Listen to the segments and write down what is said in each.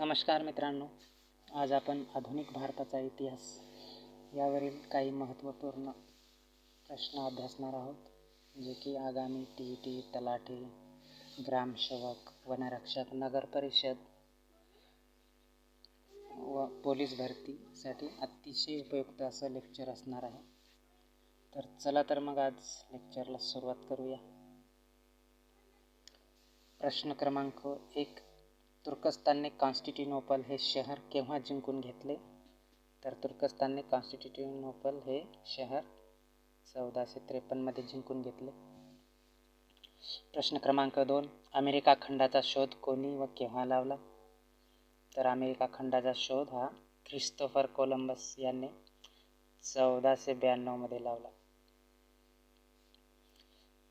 नमस्कार मित्रांनो आज आपण आधुनिक भारताचा इतिहास यावरील काही महत्त्वपूर्ण प्रश्न अभ्यासणार आहोत जे की आगामी टी टी तलाठी ग्रामसेवक वनरक्षक नगर परिषद व पोलीस भरतीसाठी अतिशय उपयुक्त असं लेक्चर असणार आहे. तर चला तर मग आज लेक्चरला सुरुवात करूया. प्रश्न क्रमांक एक तुर्कस्तानने कॉन्स्टिट्युनोपल हे शहर केव्हा जिंकून घेतले? तर तुर्कस्तानने कॉन्स्टिट्युनोपल हे शहर चौदाशे त्रेपन्नमध्ये जिंकून घेतले. प्रश्न क्रमांक दोन. अमेरिका खंडाचा शोध कोणी व केव्हा लावला? तर अमेरिका खंडाचा शोध हा ख्रिस्तोफर कोलंबस यांनी चौदाशे ब्याण्णवमध्ये लावला.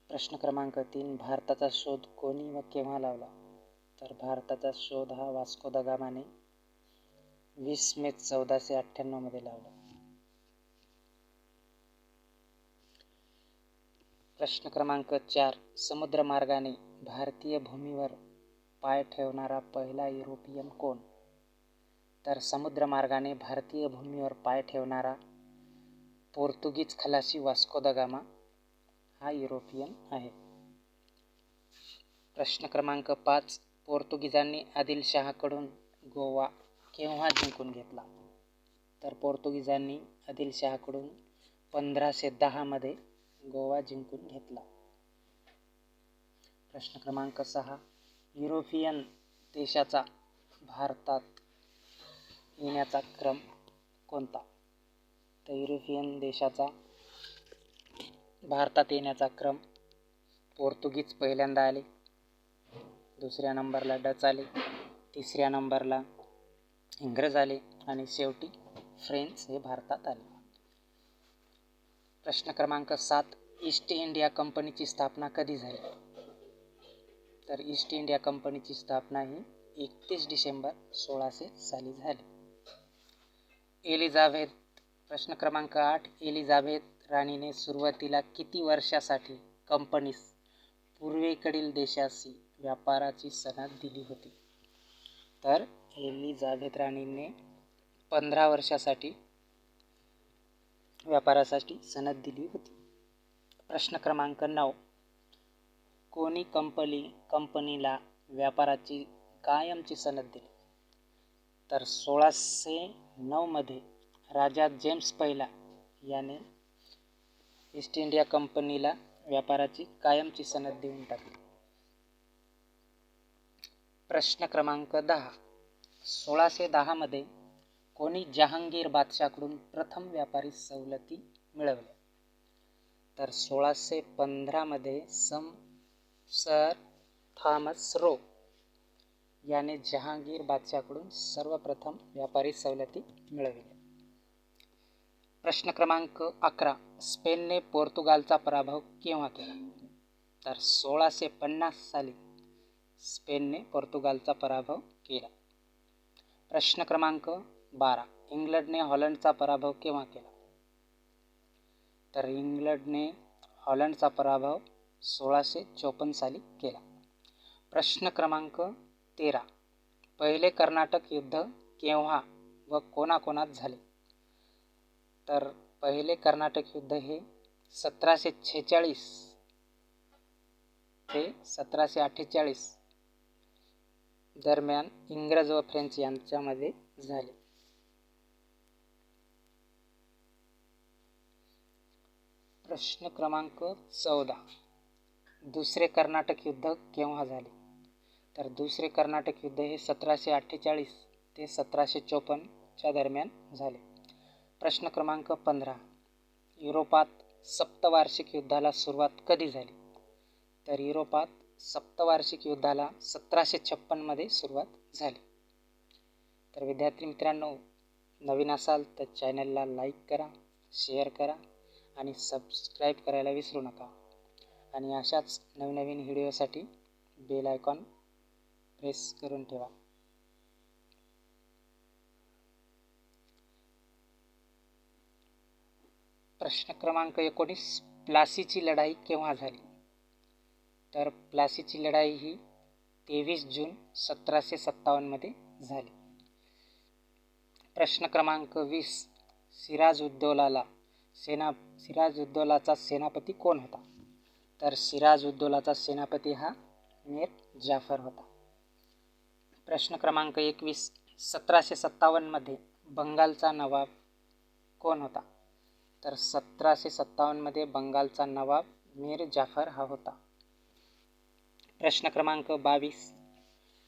प्रश्न क्रमांक तीन. भारताचा शोध कोणी व केव्हा लावला? तर भारताचा शोध हा वास्को द गामाने वीस मे चौदाशे अठ्ठ्याण्णवमध्ये लावला. प्रश्न क्रमांक चार. समुद्रमार्गाने भारतीय भूमीवर पाय ठेवणारा पहिला युरोपियन कोण? तर समुद्रमार्गाने भारतीय भूमीवर पाय ठेवणारा पोर्तुगीज खलासी वास्को द गामा हा युरोपियन आहे. प्रश्न क्रमांक पाच. पोर्तुगीजांनी आदिलशहाकडून गोवा केव्हा जिंकून घेतला? तर पोर्तुगीजांनी आदिलशहाकडून पंधराशे दहामध्ये गोवा जिंकून घेतला. प्रश्न क्रमांक सहा. युरोपियन देशाचा भारतात येण्याचा क्रम कोणता? तर युरोपियन देशाचा भारतात येण्याचा क्रम पोर्तुगीज पहिल्यांदा आले. दुसऱ्या नंबरला डच आले तिसऱ्या नंबरला इंग्रज आले आणि शेवटी फ्रेंच हे भारतात आले. प्रश्न क्रमांक सात ईस्ट इंडिया कंपनीची स्थापना कधी झाली? तर ईस्ट इंडिया कंपनीची स्थापना ही एकतीस डिसेंबर सोळाशे साली झाली. एलिझाबेथ प्रश्न क्रमांक आठ एलिझाबेथ राणीने सुरुवातीला किती वर्षासाठी कंपनीस पूर्वेकडील देशाशी व्यापाराची सनद दिली होती. तर एलिझाबेथ राणीने पंधरा वर्षासाठी व्यापारासाठी सनद दिली होती. प्रश्न क्रमांक नऊ. कोणी कंपनी कंपनीला व्यापाराची कायमची सनद दिली? तर सोळाशे नऊमध्ये राजा जेम्स पहिला याने ईस्ट इंडिया कंपनीला व्यापाराची कायमची सनद देऊन टाकली. प्रश्न क्रमांक दहा. सोळाशे दहामध्ये कोणी जहांगीर बादशाकडून प्रथम व्यापारी सवलती मिळवल्या. तर सोळाशे पंधरामध्ये सम सर थॉमस रो याने जहांगीर बादशाहकडून सर्वप्रथम व्यापारी सवलती मिळविल्या. प्रश्न क्रमांक अकरा. स्पेनने पोर्तुगालचा पराभव केव्हा केला? तर सोळाशे पन्नास साली स्पेनने पोर्तुगालचा पराभव केला. प्रश्न क्रमांक बारा. इंग्लंडने हॉलंडचा पराभव केव्हा केला? तर इंग्लंडने हॉलंडचा पराभव सोळाशे चोपन्न साली केला. प्रश्न क्रमांक तेरा. पहिले कर्नाटक युद्ध केव्हा व कोणाकोणात झाले? तर पहिले कर्नाटक युद्ध हे सतराशे छेचाळीस ते सतराशे अठ्ठेचाळीस दरम्यान इंग्रज व फ्रेंच यांच्यामध्ये झाले. प्रश्न क्रमांक चौदा. दुसरे कर्नाटक युद्ध केव्हा झाले? तर दुसरे कर्नाटक युद्ध हे सतराशे अठ्ठेचाळीस ते सतराशे चोपन्नच्या दरम्यान झाले. प्रश्न क्रमांक पंधरा. युरोपात सप्तवार्षिक युद्धाला सुरुवात कधी झाली? तर युरोपात सप्तवार्षिक युद्धाला सतराशे छप्पनमध्ये सुरुवात झाली. तर विद्यार्थी मित्रांनो नवीन असाल तर चॅनलला लाईक करा शेअर करा आणि सबस्क्राईब करायला विसरू नका. आणि अशाच नवनवीन व्हिडिओसाठी बेल आयकॉन प्रेस करून ठेवा. प्रश्न क्रमांक एकोणीस प्लासीची लढाई केव्हा झाली? तर प्लासीची लढाई ही तेवीस जून सतराशे सत्तावन्नमध्ये झाली. प्रश्न क्रमांक वीस सिराज उद्दौलाला सेना सिराज उद्दौलाचा सेनापती कोण होता? तर सिराज उद्दौलाचा सेनापती हा मीर जाफर होता. प्रश्न क्रमांक एकवीस सतराशे सत्तावन्नमध्ये बंगालचा नवाब कोण होता? तर सतराशे सत्तावन्नमध्ये बंगालचा नवाब मीर जाफर हा होता. प्रश्न क्रमांक बावीस.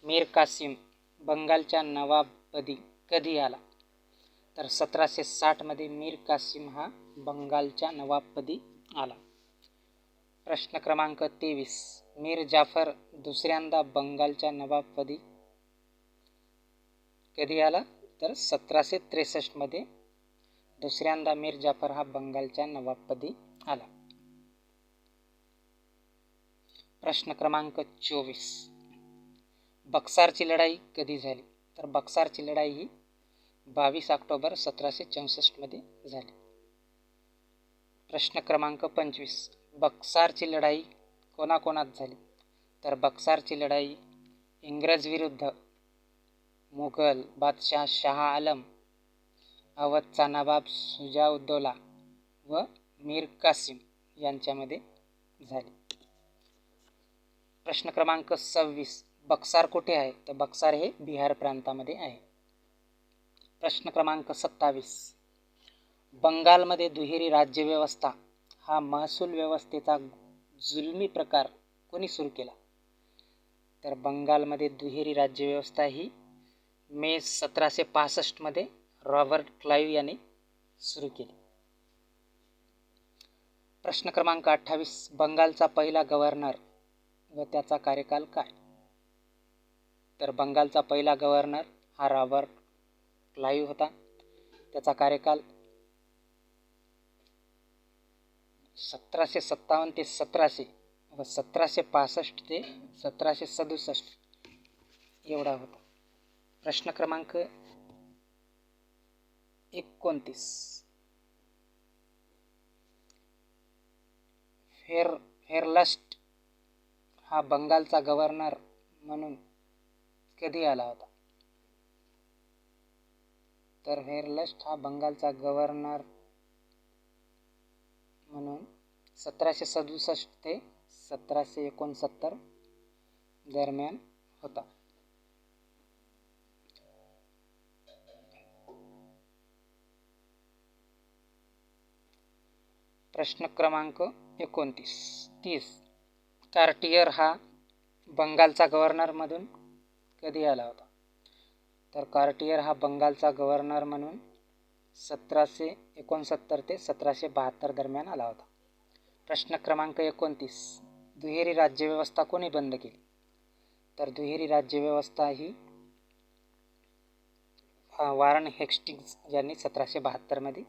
मीर कासिम बंगालच्या नवाबपदी कधी आला? तर सतराशे साठमध्ये मीर कासिम हा बंगालच्या नवाबपदी आला. प्रश्न क्रमांक तेवीस. मीर जाफर दुसऱ्यांदा बंगालच्या नवाबपदी कधी आला? तर सतराशे त्रेसष्टमध्ये दुसऱ्यांदा मीर जाफर हा बंगालच्या नवाबपदी आला. प्रश्न क्रमांक चोवीस. बक्सारची लढाई कधी झाली? तर बक्सारची लढाई ही बावीस ऑक्टोबर सतराशे चौसष्टमध्ये झाली. प्रश्न क्रमांक पंचवीस. बक्सारची लढाई कोणाकोणात झाली? तर बक्सारची लढाई इंग्रज विरुद्ध मुघल बादशाह शहा आलम अवधचा नवाब सुजाउद्दौला व मीर कासिम यांच्यामध्ये झाली. प्रश्न क्रमांक सव्वीस बक्सार कुठे आहे? तर बक्सार हे बिहार प्रांतामध्ये आहे. प्रश्न क्रमांक सत्तावीस बंगालमध्ये दुहेरी राज्यव्यवस्था. हा महसूल व्यवस्थेचा जुलमी प्रकार कोणी सुरू केला? तर बंगालमध्ये दुहेरी राज्यव्यवस्था ही मे सतराशे पासष्टमध्ये रॉबर्ट क्लाईव्ह यांनी सुरू केली. प्रश्न क्रमांक अठ्ठावीस बंगालचा पहिला गव्हर्नर व त्याचा कार्यकाल काय? तर बंगालचा पहिला गव्हर्नर हा रॉबर्ट क्लाईव्ह होता. त्याचा कार्यकाल सतराशे सत्तावन्न ते सतराशे व सतराशे पासष्ट ते सतराशे सदुसष्ट एवढा होता. प्रश्न क्रमांक एकोणतीस. फेर फेरलस्ट हा बंगालचा गव्हर्नर म्हणून कधी आला होता? तर फेरलस्ट हा बंगालचा गव्हर्नर म्हणून सतराशे सदुसष्ट ते सतराशे एकोणसत्तर दरम्यान होता. प्रश्न क्रमांक एकोणतीस तीस. कार्टियर हा बंगालचा गव्हर्नरमधून कधी आला होता? तर कार्टियर हा बंगालचा गव्हर्नर म्हणून सतराशे एकोणसत्तर ते सतराशे बहात्तर दरम्यान आला होता. प्रश्न क्रमांक एकोणतीस. दुहेरी राज्यव्यवस्था कोणी बंद केली? तर दुहेरी राज्यव्यवस्था ही वारन हेक्स्टिंग्स यांनी सतराशे बहात्तरमध्ये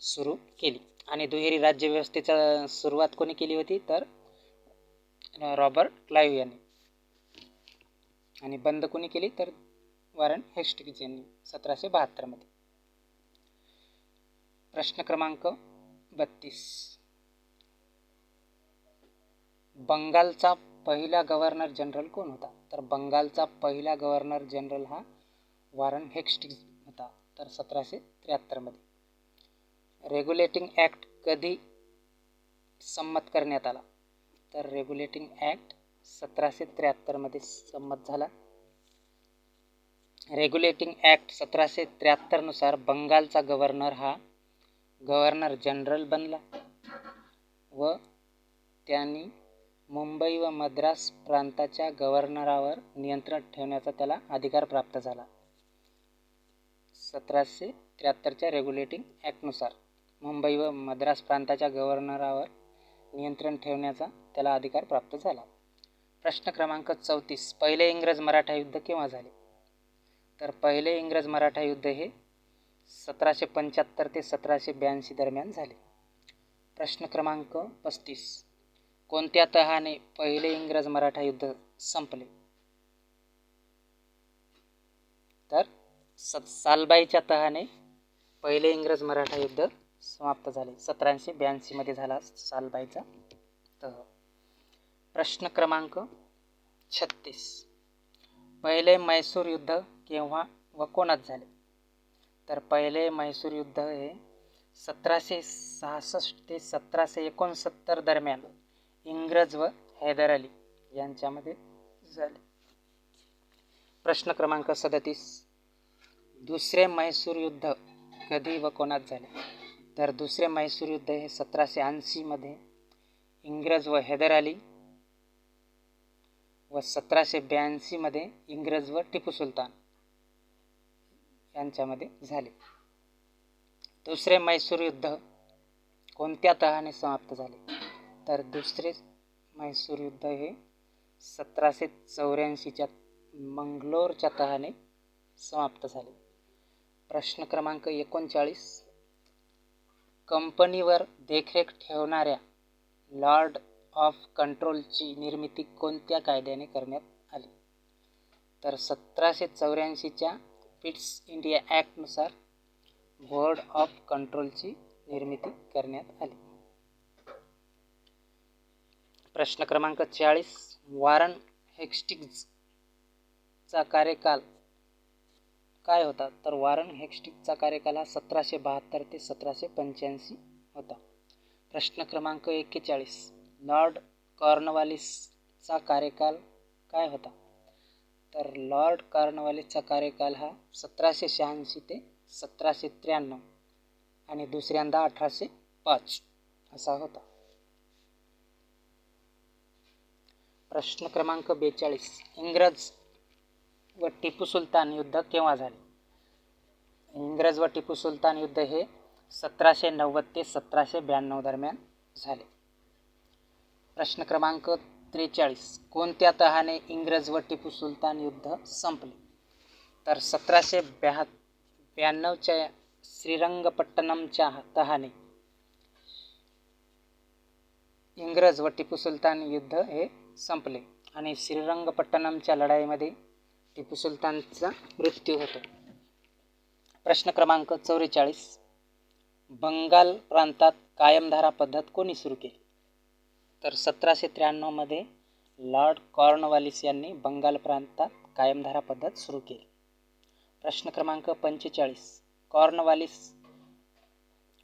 सुरू केली. आणि दुहेरी राज्यव्यवस्थेचा सुरुवात कोणी केली होती? तर रॉबर्ट क्लाईव्ह यांनी. आणि बंद कोणी केली? तर वॉरन हेस्टिंग्ज यांनी सतराशे बहात्तरमध्ये प्रश्न क्रमांक बत्तीस. बंगालचा पहिला गव्हर्नर जनरल कोण होता? तर बंगालचा पहिला गव्हर्नर जनरल हा वॉरन हेक्स्टिंग्ज होता. तर सतराशे त्र्याहत्तरमध्ये रेग्युलेटिंग ॲक्ट कधी संमत करण्यात आला? तर रेग्युलेटिंग ॲक्ट सतराशे त्र्याहत्तरमध्ये संमत झाला. रेग्युलेटिंग ॲक्ट सतराशे त्र्याहत्तरनुसार बंगालचा गव्हर्नर हा गव्हर्नर जनरल बनला व त्यांनी मुंबई व मद्रास प्रांताच्या गव्हर्नरावर नियंत्रण ठेवण्याचा त्याला अधिकार प्राप्त झाला. सतराशे त्र्याहत्तरच्या रेग्युलेटिंग ॲक्टनुसार मुंबई व मद्रास प्रांताच्या गव्हर्नरावर नियंत्रण ठेवण्याचा त्याला अधिकार प्राप्त झाला. प्रश्न क्रमांक चौतीस पहिले इंग्रज मराठा युद्ध केव्हा झाले? तर पहिले इंग्रज मराठा युद्ध हे सतराशे पंच्याहत्तर ते सतराशे ब्याऐंशी दरम्यान झाले. प्रश्न क्रमांक पस्तीस कोणत्या तहाने पहिले इंग्रज मराठा युद्ध संपले? तर स सालबाईच्या तहाने पहिले इंग्रज मराठा युद्ध समाप्त झाले. सतराशे ब्याऐंशीमध्ये झाला सालबाईचा. तह प्रश्न क्रमांक छत्तीस. पहिले म्हैसूर युद्ध केव्हा व कोणात झाले? तर पहिले म्हैसूर युद्ध हे सतराशे सहासष्ट ते सतराशे एकोणसत्तर दरम्यान इंग्रज व हैदर अली यांच्यामध्ये झाले. प्रश्न क्रमांक सदतीस. दुसरे म्हैसूर युद्ध कधी व कोणात झाले? तर दुसरे म्हैसूर युद्ध हे सतराशे ऐंशीमध्ये इंग्रज व हैदर अली व सतराशे ब्याऐंशीमध्ये इंग्रज व टिपू सुलतान यांच्यामध्ये झाले. दुसरे म्हैसूर युद्ध कोणत्या तहाने समाप्त झाले? तर दुसरे म्हैसूर युद्ध हे सतराशे चौऱ्याऐंशीच्या मंगलोरच्या तहाने समाप्त झाले. प्रश्न क्रमांक एकोणचाळीस कंपनीवर देखरेख ठेवणाऱ्या लॉर्ड ऑफ कंट्रोलची निर्मिती कोणत्या कायद्याने करण्यात आली? तर सतराशे चौऱ्याऐंशीच्या पिट्स इंडिया ॲक्टनुसार बोर्ड ऑफ कंट्रोलची निर्मिती करण्यात आली. प्रश्न क्रमांक चाळीस वॉरन हेक्स्टिग्जचा कार्यकाल काय होता? तर वॉरन हेक्स्टिकचा कार्यकाल हा सतराशे बहात्तर ते सतराशे पंच्याऐंशी होता. प्रश्न क्रमांक एक्केचाळीस. लॉर्ड कॉर्नवालिसचा कार्यकाल काय होता? तर लॉर्ड कॉर्नवालिसचा कार्यकाल हा सतराशे शहाऐंशी ते सतराशे त्र्याण्णव आणि दुसऱ्यांदा अठराशे पाच असा होता. प्रश्न क्रमांक बेचाळीस. इंग्रज व टिपू सुलतान युद्ध केव्हा झाले? इंग्रज व टिपू सुलतान युद्ध हे सतराशे नव्वद ते सतराशे ब्याण्णव दरम्यान झाले. प्रश्न क्रमांक त्रेचाळीस. कोणत्या तहाने इंग्रज व टिपू सुलतान युद्ध संपले? तर सतराशे ब्याह ब्याण्णवच्या श्रीरंगपट्टणमच्या तहाने इंग्रज व टिपू सुलतान युद्ध हे संपले आणि श्रीरंगपट्टणमच्या लढाईमध्ये टिपू सुलतानचा मृत्यू होतो. प्रश्न क्रमांक चौवेचाळीस. बंगाल प्रांतात कायमधारा पद्धत कोणी सुरू केली? तर सतराशे त्र्याण्णवमध्ये लॉर्ड कॉर्नवालिस यांनी बंगाल प्रांतात कायमधारा पद्धत सुरू केली. प्रश्न क्रमांक पंचेचाळीस. कॉर्नवालिस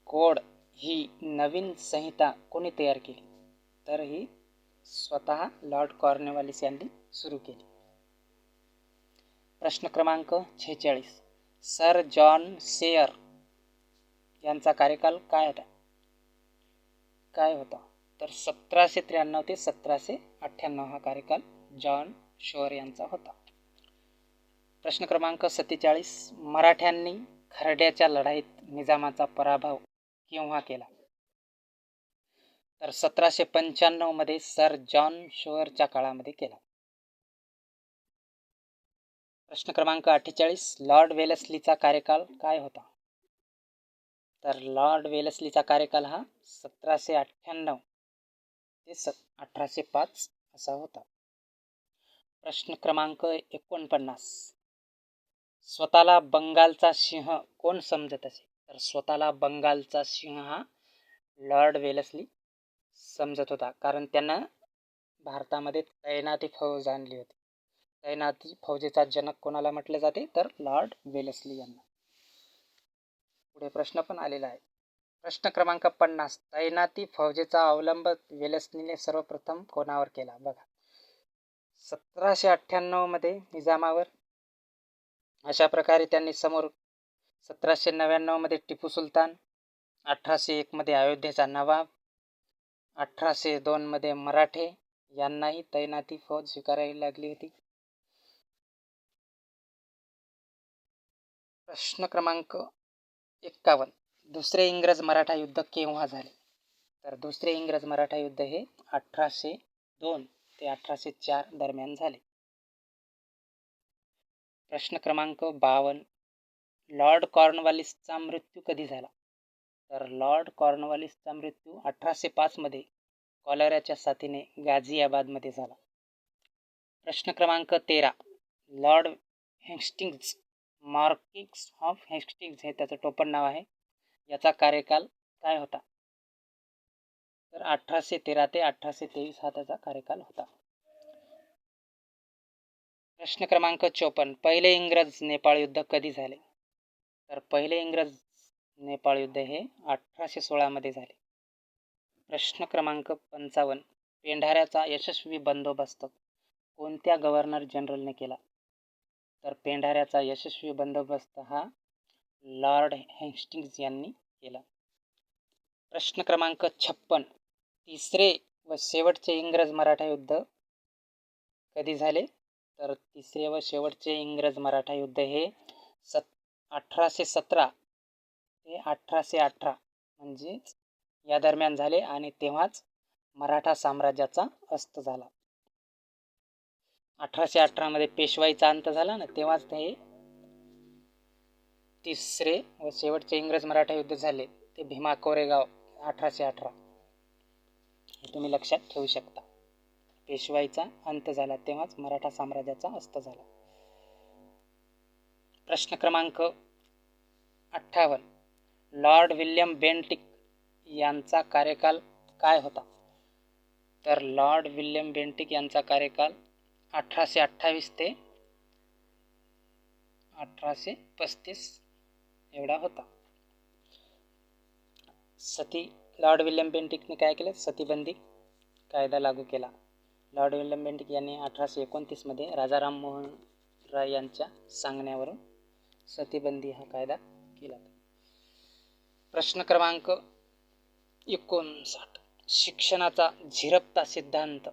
कोड ही नवीन संहिता कोणी तयार केली? तर ही स्वतः लॉर्ड कॉर्नवालिस यांनी सुरू केली. प्रश्न क्रमांक छेचाळीस. सर जॉन सेयर यांचा कार्यकाल काय होता? काय होता? तर सतराशे त्र्याण्णव ते सतराशे अठ्ठ्याण्णव हा कार्यकाल जॉन शोअर यांचा होता. प्रश्न क्रमांक सत्तेचाळीस. मराठ्यांनी खरड्याच्या लढाईत निजामाचा पराभव केव्हा केला? तर सतराशे पंच्याण्णवमध्ये सर जॉन शोअरच्या काळामध्ये केला. प्रश्न क्रमांक अठ्ठेचाळीस लॉर्ड वेलस्लीचा कार्यकाल काय होता? तर लॉर्ड वेलस्लीचा कार्यकाल हा सतराशे अठ्ठ्याण्णव ते स अठराशे पाच असा होता. प्रश्न क्रमांक एकोणपन्नास. स्वतःला बंगालचा सिंह कोण समजत असे? तर स्वतःला बंगालचा सिंह हा लॉर्ड वेलस्ली समजत होता. कारण त्यांना भारतामध्ये तैनाती फौज आणली होती. तैनाती फौजेचा जनक कोणाला म्हटले जाते? तर लॉर्ड वेलस्ली यांना. पुढे प्रश्न पण आलेला आहे. प्रश्न क्रमांक पन्नास. तैनाती फौजेचा अवलंब वेलस्लीने सर्वप्रथम कोणावर केला? बघा. सतराशे अठ्ठ्याण्णवमध्ये निजामावर अशा प्रकारे त्यांनी समोर सतराशे नव्याण्णवमध्ये टिपू सुलतान अठराशे एकमध्ये अयोध्येचा नवाब अठराशे दोनमध्ये मराठे यांनाही तैनाती फौज स्वीकारावी लागली होती. प्रश्न क्रमांक एक्कावन्न. दुसरे इंग्रज मराठा युद्ध केव्हा झाले? तर दुसरे इंग्रज मराठा युद्ध हे अठराशे दोन ते अठराशे चार दरम्यान झाले. प्रश्न क्रमांक बावन्न. लॉर्ड कॉर्नवालिसचा मृत्यू कधी झाला? तर लॉर्ड कॉर्नवालिसचा मृत्यू अठराशे पाचमध्ये कॉलऱ्याच्या साथीने गाझियाबादमध्ये झाला. प्रश्न क्रमांक तेरा. Lord Hastings marquess of Hastings हे त्याचं टोपण नाव आहे. याचा कार्यकाल काय होता? तर अठराशे तेरा ते अठराशे तेवीस हा त्याचा कार्यकाल होता. प्रश्न क्रमांक चोपन्न. पहिले इंग्रज नेपाळ युद्ध कधी झाले? तर पहिले इंग्रज नेपाळ युद्ध हे अठराशे सोळामध्ये झाले. प्रश्न क्रमांक पंचावन्न. पेंढाऱ्याचा यशस्वी बंदोबस्त कोणत्या गव्हर्नर जनरलने केला? तर पेंढाऱ्याचा यशस्वी बंदोबस्त हा लॉर्ड हेस्टिंग्ज यांनी केला. प्रश्न क्रमांक छप्पन तिसरे व शेवटचे इंग्रज मराठा युद्ध कधी झाले? तर तिसरे व शेवटचे इंग्रज मराठा युद्ध हे सत अठराशे सतरा ते अठराशे अठरा म्हणजेच या दरम्यान झाले आणि तेव्हाच मराठा साम्राज्याचा अस्त झाला. अठराशे अठरामध्ये पेशवाईचा अंत झाला ना तेव्हाच ते तिसरे व शेवटचे इंग्रज मराठा युद्ध झाले. ते भीमा कोरेगाव अठराशे अठरा. हे तुम्ही लक्षात ठेवू शकता. पेशवाईचा अंत झाला तेव्हाच मराठा साम्राज्याचा अस्त झाला. प्रश्न क्रमांक अठ्ठावन्न. लॉर्ड विल्यम बेंटिक यांचा कार्यकाल काय होता? तर लॉर्ड विल्यम बेंटिक यांचा कार्यकाल अठराशे अठ्ठावीस ते अठराशे पस्तीस एवढा होता. सती लॉर्ड विल्यम बेंटिकने काय केलं? सतीबंदी कायदा लागू केला. लॉर्ड विल्यम बेंटिक यांनी अठराशे एकोणतीसमध्ये राजा राममोहन राय यांच्या सांगण्यावरून सतीबंदी हा कायदा केला. प्रश्न क्रमांक एकोणसाठ. शिक्षणाचा झिरपता सिद्धांत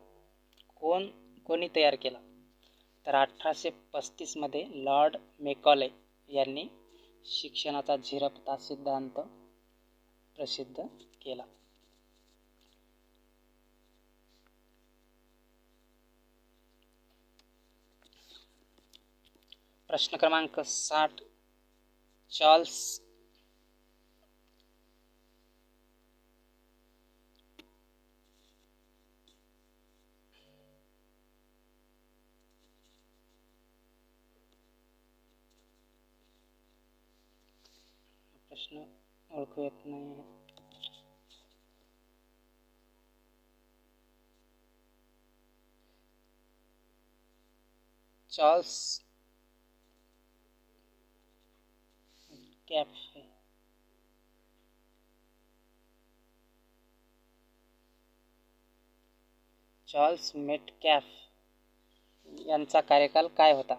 कोण कोणी तयार केला? तर अठराशे पस्तीसमध्ये लॉर्ड मेकॉले यांनी शिक्षणाचा झिरपता सिद्धांत प्रसिद्ध केला. प्रश्न क्रमांक साठ चार्ल्स येत नाही चार्ल्स कॅफे चार्ल्स मेटकॅफ यांचा कार्यकाल काय होता?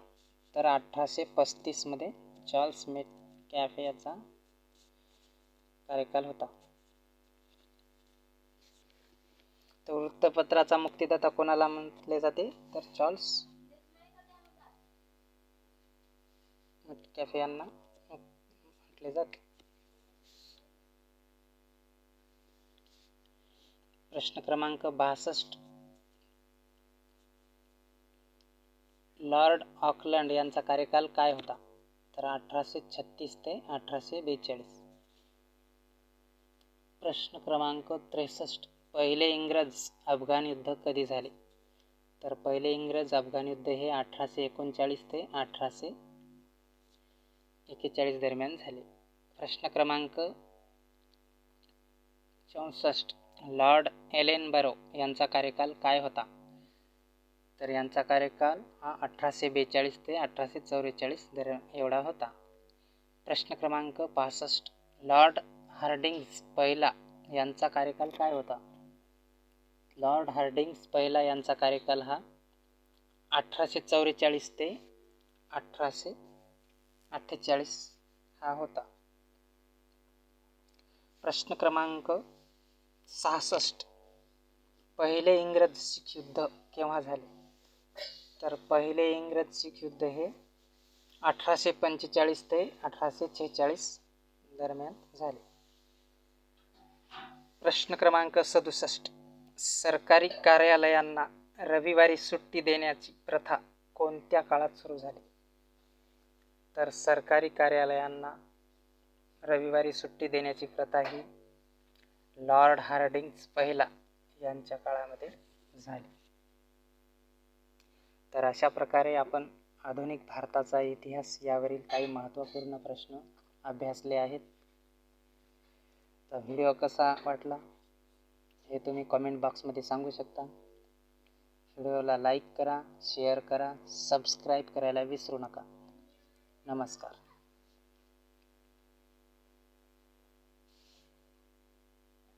तर अठराशे पस्तीसमध्ये चार्ल्स मेट कॅफे याचा कार्यकाल होता. तर वृत्तपत्राचा मुक्तिदाता कोणाला म्हटले जाते? तर चार्ल्स कॅफे यांना म्हटले जाते. प्रश्न क्रमांक बासष्ट. लॉर्ड ऑकलंड यांचा कार्यकाल काय होता? तर अठराशे छत्तीस ते अठराशे बेचाळीस. प्रश्न क्रमांक त्रेसष्ट. पहिले इंग्रज अफगाण युद्ध कधी झाले? तर पहिले इंग्रज अफगाण युद्ध हे अठराशे एकोणचाळीस ते अठराशे एक्केचाळीस दरम्यान झाले. प्रश्न क्रमांक चौसष्ट. लॉर्ड एलेन बरो यांचा कार्यकाल काय होता? तर यांचा कार्यकाल हा अठराशे बेचाळीस ते अठराशे चौवेचाळीस दर एवढा होता. प्रश्न क्रमांक पासष्ट. लॉर्ड हार्डिंग्ज पहिला यांचा कार्यकाल काय होता? लॉर्ड हार्डिंग्ज पहिला यांचा कार्यकाल हा अठराशे चौवेचाळीस ते अठराशे अठ्ठेचाळीस हा होता. प्रश्न क्रमांक सहासष्ट. पहिले इंग्रज शीख युद्ध केव्हा झाले? तर पहिले इंग्रज शीख युद्ध हे अठराशे पंचेचाळीस ते अठराशे छेचाळीस दरम्यान झाले. प्रश्न क्रमांक सदुसष्ट. सरकारी कार्यालयांना रविवारी सुट्टी देण्याची प्रथा कोणत्या काळात सुरू झाली? तर सरकारी कार्यालयांना रविवारी सुट्टी देण्याची प्रथा ही लॉर्ड हार्डिंग्ज पहिला यांच्या काळामध्ये झाली. तर अशा प्रकारे आपण आधुनिक भारताचा इतिहास यावरील काही महत्त्वपूर्ण प्रश्न अभ्यासले आहेत. तर व्हिडिओ कसा वाटला हे तुम्ही कमेंट बॉक्समध्ये सांगू शकता. व्हिडिओला लाईक करा शेअर करा सबस्क्राईब करायला विसरू नका. नमस्कार.